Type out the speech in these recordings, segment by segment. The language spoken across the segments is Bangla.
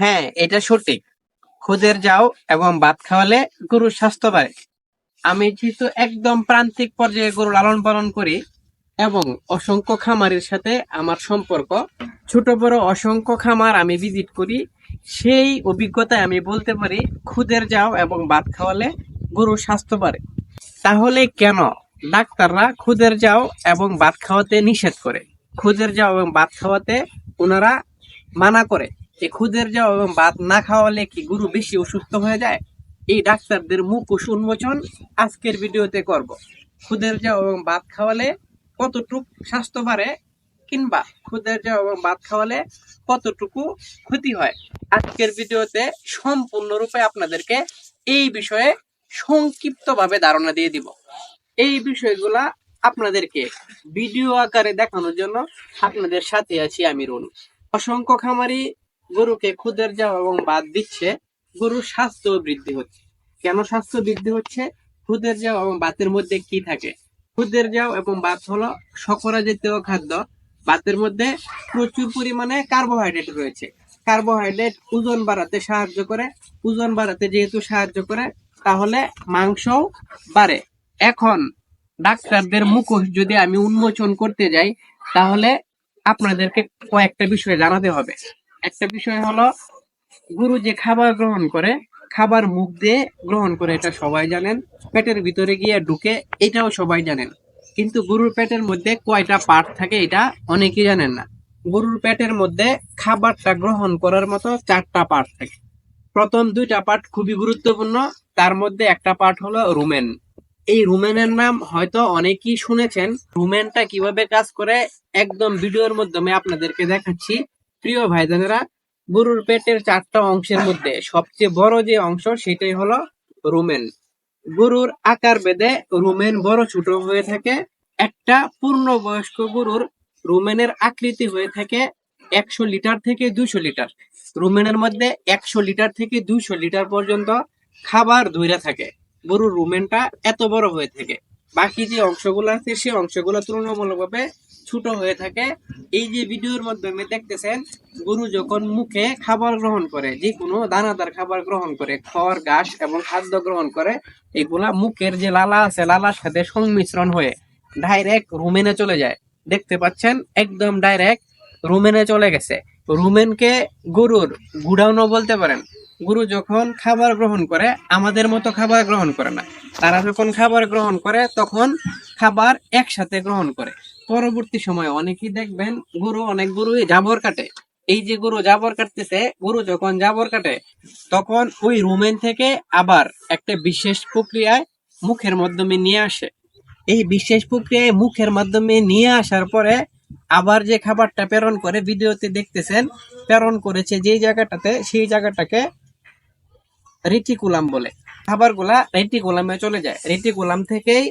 হ্যাঁ এটা সঠিক। খুদের যাও এবং ভাত খাওয়ালে গরুর স্বাস্থ্য বাড়ে। আমি যেহেতু একদম প্রান্তিক পর্যায়ে গরু লালন পালন করি এবং অসংখ্য খামারের সাথে আমার সম্পর্ক, ছোট বড় অসংখ্য খামার আমি ভিজিট করি, সেই অভিজ্ঞতায় আমি বলতে পারি খুদের যাও এবং ভাত খাওয়ালে গরুর স্বাস্থ্য বাড়ে। তাহলে কেন ডাক্তাররা খুদের যাও এবং ভাত খাওয়াতে নিষেধ করে? খুদের যাও এবং ভাত খাওয়াতে ওনারা মানা করে। যে খুদের এবং ভাত না খাওয়ালে কি গরু বেশি অসুস্থ হয়ে যায়? এই ডাক্তারদের মুখোশ উন্মোচন আজকের ভিডিওতে করব। খুদের এবং ভাত খাওয়ালে কতটুক স্বাস্থ্য বাড়ে কিংবা খুদের এবং ভাত খাওয়ালে কতটুকু ক্ষতি হয়? আজকের ভিডিওতে সম্পূর্ণরূপে আপনাদেরকে এই বিষয়ে সংক্ষিপ্তভাবে ধারণা দিয়ে দিব। এই বিষয়গুলা আপনাদেরকে ভিডিও আকারে দেখানোর জন্য আপনাদের সাথে আছি আমি রুন। অসংখ্য খামারি গরুকে খুদের যাও এবং বাদ দিচ্ছে, গরুর স্বাস্থ্য বৃদ্ধি হচ্ছে। কেন স্বাস্থ্য বৃদ্ধি হচ্ছে? খুদের যাও এবং বাতের মধ্যে কি থাকে? খুদের যাও এবং বাত হলো শকরা জাতীয় খাদ্য। বাতের মধ্যে প্রচুর পরিমাণে কার্বোহাইড্রেট রয়েছে। কার্বোহাইড্রেট ওজন বাড়াতে সাহায্য করে। ওজন বাড়াতে যেহেতু সাহায্য করে, তাহলে মাংসও বাড়ে। এখন ডাক্তারদের মুখোশ যদি আমি উন্মোচন করতে যাই, তাহলে আপনাদেরকে কয়েকটা বিষয় জানাতে হবে। একটা বিষয় হলো, গুরু যে খাবার গ্রহণ করে, খাবার মুখ দিয়ে গ্রহণ করে, এটা সবাই জানেন। পেটের ভিতরে গিয়ে ঢুকে, এটাও সবাই জানেন। কিন্তু গরুর পেটের মধ্যে কয়টা পার্ট থাকে, এটা অনেকেই জানেন না। গরুর পেটের মধ্যে খাবারটা গ্রহণ করার মতো চারটা পার্ট থাকে। প্রথম দুইটা পার্ট খুবই গুরুত্বপূর্ণ, তার মধ্যে একটা পার্ট হলো রুমেন। এই রুমেনের নাম হয়তো অনেকেই শুনেছেন। রুমেনটা কীভাবে কাজ করে, একদম ভিডিওর মাধ্যমে আপনাদেরকে দেখাচ্ছি। প্রিয় ভাইজানেরা, গরুর পেটের চারটা অংশের মধ্যে সবচেয়ে বড় যে অংশ সেটাই হলো রুমেন। গরুর আকার বেদে রুমেন বড় ছোট হয়ে থাকে। একটা পূর্ণবয়স্ক গরুর রুমেনের আকৃতি হয়ে থাকে একশো লিটার থেকে দুশো লিটার। রুমেনের মধ্যে একশো লিটার থেকে দুশো লিটার পর্যন্ত খাবার ধইরা থাকে। গরুর রুমেনটা এত বড় হয়ে থাকে। বাকি যে অংশগুলো আছে সেই অংশগুলো তুলনামূলকভাবে ছোট হয়ে থাকে। এই যে ভিডিওর মাধ্যমে দেখতেছেন, গরু যখন মুখে খাবার গ্রহণ করে যে কোনো দানাদার খাবার গ্রহণ করে, খড়, ঘাস এবং খাদ্য গ্রহণ করে, এগুলা মুখের যে লালা আছে, লালার সাথে সংমিশ্রণ হয়ে ডাইরেক্ট রুমেনে চলে যায়। দেখতে পাচ্ছেন, একদম ডাইরেক্ট রুমেনে চলে গেছে। রুমেনকে গরুর গুডাউনও বলতে পারেন। গরু যখন খাবার গ্রহণ করে, আমাদের মতো খাবার গ্রহণ করে না। তারা যখন খাবার গ্রহণ করে, তখন খাবার একসাথে গ্রহণ করে। পরবর্তী সময় অনেকেই দেখবেন গরু, অনেক গরুই জাবর কাটে। এই যে গরু জাবর কাটতেছে, গরু যখন জাবর কাটে, তখন ওই রুমেন থেকে আবার একটা বিশেষ প্রক্রিয়ায় মুখের মাধ্যমে নিয়ে আসে। এই বিশেষ প্রক্রিয়ায় মুখের মাধ্যমে নিয়ে আসার পরে আবার যে খাবারটা প্রেরণ করে, ভিডিওতে দেখতেছেন, প্রেরণ করেছে যে জায়গাটাতে, সেই জায়গাটাকে রেটিকুলাম বলে। খাবারগুলা রেটিকুলামে চলে যায়। রেটিকুলাম থেকেই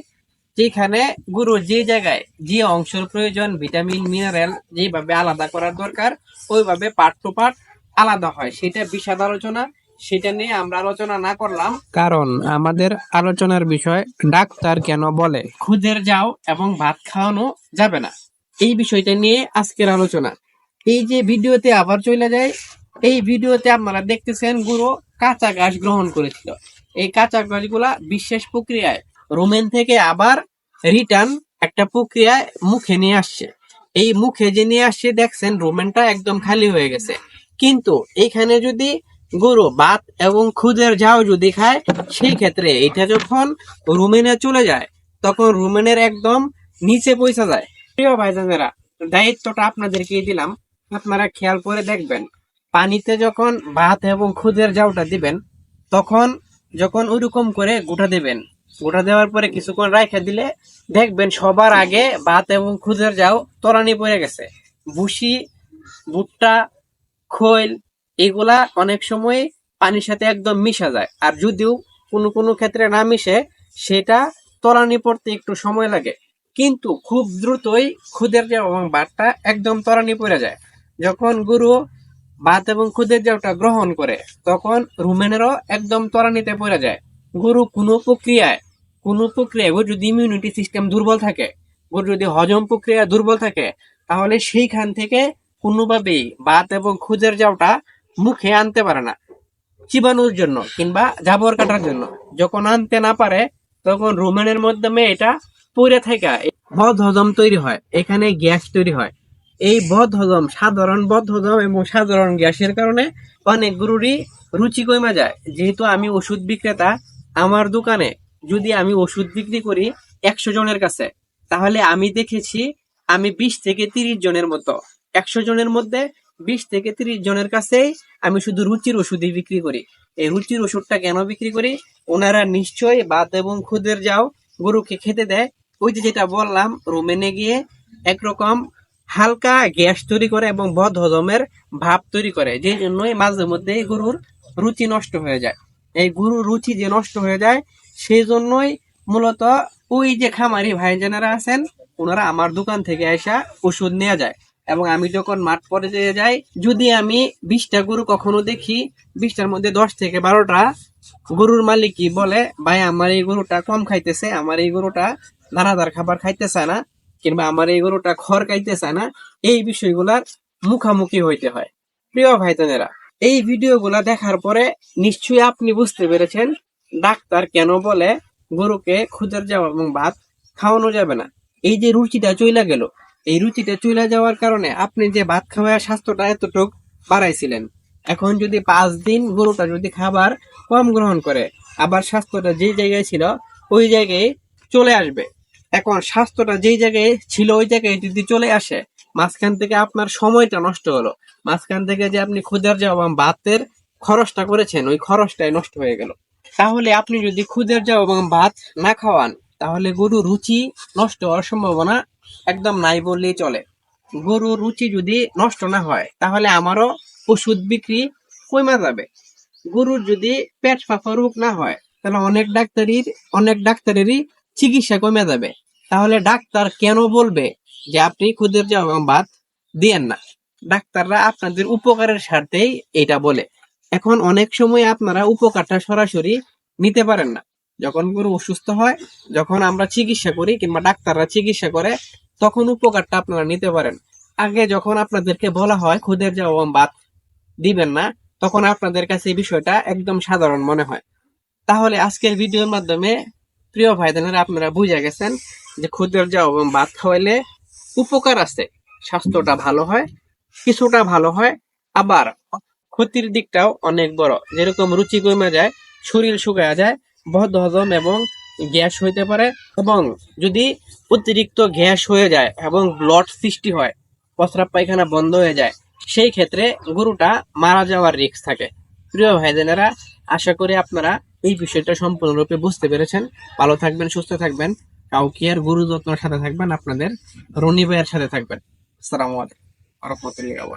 যেখানে গুরু যে জায়গায় যে অংশের প্রয়োজন ভিটামিন মিনারেল যেভাবে আলাদা করার দরকার ওইভাবে পার্ট টু পার্ট আলাদা হয়। সেটা বিশাদ আলোচনা সেটা নিয়ে আমরা আলোচনা না করলাম। কারণ আমাদের আলোচনার বিষয় ডাক্তার কেন বলে? খুদের যাও এবং ভাত খাওয়ানো যাবে না। এই বিষয়টা নিয়ে আজকের আলোচনা। এই যে ভিডিওতে আবার চলে যায় এই ভিডিওতে আপনারা দেখতেছেন গুরু কাঁচা ঘাস গ্রহণ করেছিল। এই কাঁচা ঘাসগুলা বিশেষ প্রক্রিয়ায় রোমেন থেকে আবার রিটার্ন একটা প্রক্রিয়ায় মুখে নিয়ে আসছে। এই মুখে যে নিয়ে আসছে, দেখছেন, রোমেনটা একদম খালি হয়ে গেছে। কিন্তু এখানে যদি গরু ভাত এবং খুদের যাও যদি খায়, সেই ক্ষেত্রে এটা যখন রুমেনে চলে যায়, তখন রুমেনের একদম নিচে পয়সা যায়। প্রিয় ভাইজানেরা, দায়িত্বটা আপনাদেরকে দিলাম। আপনারা খেয়াল করে দেখবেন, পানিতে যখন ভাত এবং খুদের জাউটা দিবেন, তখন যখন ওইরকম করে গোটা দেবেন। গোটা দেওয়ার পরে কিছুক্ষণ রাখা দিলে দেখবেন সবার আগে ভাত এবং খুদের যাও তরানি পড়ে গেছে। ভুসি, ভুট্টা, খৈল এগুলা অনেক সময় পানির সাথে একদম মিশা যায়। আর যদিও কোনো কোনো ক্ষেত্রে না মিশে, সেটা তরানি পড়তে একটু সময় লাগে। কিন্তু খুব দ্রুতই খুদের যাও এবং ভাতটা একদম তরানি পড়ে যায়। যখন গুরু ভাত এবং খুদের যাওটা গ্রহণ করে, তখন রুমেনেরও একদম তরানিতে পড়ে যায়। গরু কোনো প্রক্রিয়ায় কোনো প্রক্রিয়ায় গরু যদি ইমিউনিটি সিস্টেম দুর্বল থাকে গরু যদি হজম প্রক্রিয়া দুর্বল থাকে, তাহলে সেইখান থেকে কোনোভাবেই বাত এবং খুদের যাওটা মুখে আনতে পারে না। চিবানোর জন্য কিংবা জাবর কাটার জন্য। যখন আনতে না পারে, তখন রোমানের মাধ্যমে এটা পড়ে থাকা বদ হজম তৈরি হয়। এখানে গ্যাস তৈরি হয়। এই বদ হজম সাধারণ বদ হজম এবং সাধারণ গ্যাসের কারণে অনেক গরুরই রুচি কমে যায়। যেহেতু আমি ওষুধ বিক্রেতা, আমার দোকানে যদি আমি ওষুধ বিক্রি করি একশো জনের কাছে, তাহলে আমি দেখেছি আমি বিশ থেকে তিরিশ জনের মতো। একশো জনের মধ্যে বিশ থেকে তিরিশ জনের কাছেই আমি শুধু রুচির ওষুধই বিক্রি করি। এই রুচির ওষুধটা কেন বিক্রি করি? ওনারা নিশ্চয়ই বাদ এবং খুদের যাও গরুকে খেতে দেয়। ওই যে যেটা বললাম, রোমেনে গিয়ে একরকম হালকা গ্যাস তৈরি করে এবং বদ হজমের ভাব তৈরি করে যে জন্যই মাঝে মধ্যে গরুর রুচি নষ্ট হয়ে যায়। এই গরুর রুচি যে নষ্ট হয়ে যায় সেই জন্যই মূলত ওই যে খামারি ভাইজানেরা আছেন, ওনারা আমার দোকান থেকে আসা ওষুধ নেওয়া যায়। এবং আমি যখন মাঠ পর্যায়ে যাই, যদি আমি বিশটা গরু কখনো দেখি, বিশটার মধ্যে দশ থেকে বারোটা গরুর মালিক কি বলে, ভাই, আমার এই গরুটা কম খাইতেছে, আমার এই গরুটা দানাদার খাবার খাইতেছে না, কিংবা আমার এই গরুটা খড় খাইতেছে না। এই বিষয়গুলার মুখামুখি হইতে হয়। প্রিয় ভাইতনেরা এই ভিডিওগুলা দেখার পরে নিশ্চয়ই আপনি বুঝতে পেরেছেন ডাক্তার কেন বলে গরুকে খুদের যাওয়া এবং ভাত খাওয়ানো যাবে না? এই যে রুচিটা চইলা গেল। এই রুচিটা চলে যাওয়ার কারণে আপনি যে ভাত খাওয়ার স্বাস্থ্যটা এতটুক বাড়াইছিলেন, এখন যদি পাঁচ দিন গরুটা যদি খাবার কম গ্রহণ করে, আবার স্বাস্থ্যটা যেই জায়গায় ছিল, ওই জায়গায় চলে আসবে। এখন স্বাস্থ্যটা যেই জায়গায় ছিল, ওই জায়গায় যদি চলে আসে, মাঝখান থেকে আপনার সময়টা নষ্ট হলো। মাঝখান থেকে যে আপনি খুদের যাওয়া ভাতের খরচটা করেছেন, ওই খরচটাই নষ্ট হয়ে গেল। তাহলে আপনি যদি খুদের যাও এবং ভাত না খাওয়ান, তাহলে গরুর রুচি নষ্ট হওয়ার সম্ভাবনা একদম নাই বললেই চলে। গরুর রুচি যদি নষ্ট না হয়, তাহলে আমারও ওষুধ বিক্রি কমে যাবে? গরুর যদি পেট ফাঁপা রোগ না হয়, তাহলে অনেক ডাক্তারির, অনেক ডাক্তারেরই চিকিৎসা কমে যাবে? তাহলে ডাক্তার কেন বলবে যে আপনি খুদের এবং ভাত দিয়েন না? ডাক্তাররা আপনাদের উপকারের স্বার্থেই এটা বলে। এখন অনেক সময় আপনারা উপকারটা সরাসরি নিতে পারেন না। যখন গরু অসুস্থ হয়, যখন আমরা চিকিৎসা করি কিংবা ডাক্তাররা চিকিৎসা করে, তখন উপকারটা আপনারা নিতে পারেন। আগে যখন আপনাদেরকে বলা হয় খুদের যাওয়া বাদ দিবেন না, তখন আপনাদের কাছে বিষয়টা একদম সাধারণ মনে হয়। তাহলে আজকের ভিডিওর মাধ্যমে প্রিয় ভাইদানেরা, আপনারা বুঝে গেছেন যে খুদের এবং ভাত খাওয়াইলে উপকার আছে, স্বাস্থ্যটা ভালো হয়, কিছুটা ভালো হয়, আবার ক্ষতির দিকটাও অনেক বড়। যেরকম রুচি কমে যায়, শরীর শুকায় যায় বদ হজম এবং গ্যাস হইতে পারে এবং যদি অতিরিক্ত গ্যাস হয়ে যায় এবং ব্লড সৃষ্টি হয়, প্রস্রাব পায়খানা বন্ধ হয়ে যায়, সেই ক্ষেত্রে গরুটা মারা যাওয়ার রিস্ক থাকে। প্রিয় ভাইজানেরা আশা করি আপনারা এই বিষয়টা সম্পূর্ণরূপে বুঝতে পেরেছেন। ভালো থাকবেন, সুস্থ থাকবেন। কাউকে আর গুরু যত্নের সাথে থাকবেন, আপনাদের রনি ভাইয়ের সাথে থাকবেন। আসসালামু আলাইকুম। রহমতুল্লাহ